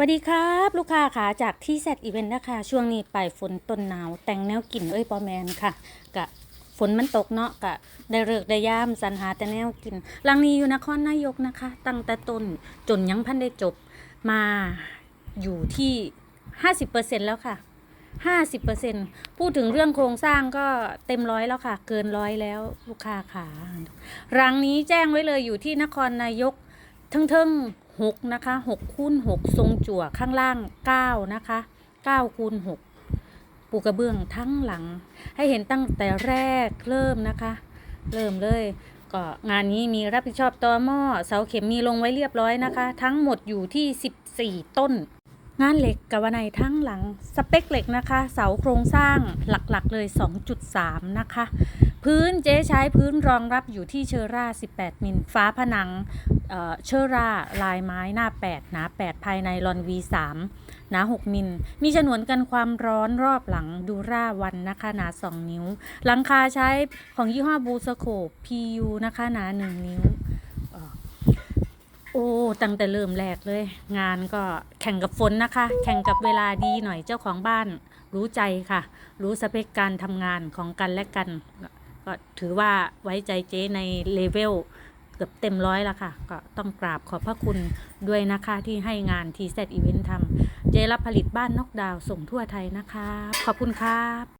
วัสดีครับ ลูกค้าขาจากที่เซตอีเวนต์นะคะ ช่วงนี้ไปฝนต้นหนาว แต่งแนวกลิ่นเอ้ยปอแมนค่ะกะฝนมันตกเนาะกะได้เลิกได้ย่ามสรรหาแต่แนวกินลังนี้อยู่นครนายกนะคะ ตั้งแต่ต้นจนยังพันได้จบมาอยู่ที่ 50%แล้วค่ะ 50%พูดถึงเรื่องโครงสร้างก็เต็มร้อยแล้วค่ะ เกินร้อยแล้วลูกค้าขาะรังนี้แจ้งไว้เลยอยู่ที่นครนายกทั้งๆ 6 นะคะ 6คูณ6 ทรงจั่วข้างล่าง 9 นะคะ9คูณ6ปูกระเบื้องทั้งหลัง ให้เห็นตั้งแต่แรกเริ่มนะคะ เริ่มเลย ก็งานนี้มีรับผิดชอบต่อหม้อเสาเข็มมีลงไว้เรียบร้อยนะคะ ทั้งหมดอยู่ที่ 14 ต้น งานเหล็กกับวันในทั้งหลัง สเปคเหล็กนะคะ เสาโครงสร้างหลักๆเลย 2.3 นะคะพื้นเจ๊ใช้พื้นรองรับอยู่ที่เชอร่า 18 มิล ฟ้าผนัง เอ่อเชอร่าลายไม้หน้า 8 หนา 8 ภายในรอน V3 หนา 6 มิล มีฉนวนกันความร้อนรอบหลังดูร่าวันนะคะหนา 2 นิ้ว หลังคาใช้ของยี่ห้อบูสโคป PU นะคะหนา 1 นิ้ว โอ้ ตั้งแต่เริ่มแรกเลย งานก็แข่งกับฝนนะคะ แข่งกับเวลาดีหน่อยเจ้าของบ้านรู้ใจค่ะ รู้สเปคการทำงานของกันและกัน ก็ถือว่าไว้ใจเจ๊ในเลเวล เกือบเต็มร้อยแล้วค่ะ ก็ต้องกราบขอบพระคุณด้วยนะคะที่ให้งานทีเซตอีเวนต์ทำเจรับผลิตบ้านนกดาวส่งทั่วไทยนะคะ ขอบคุณครับ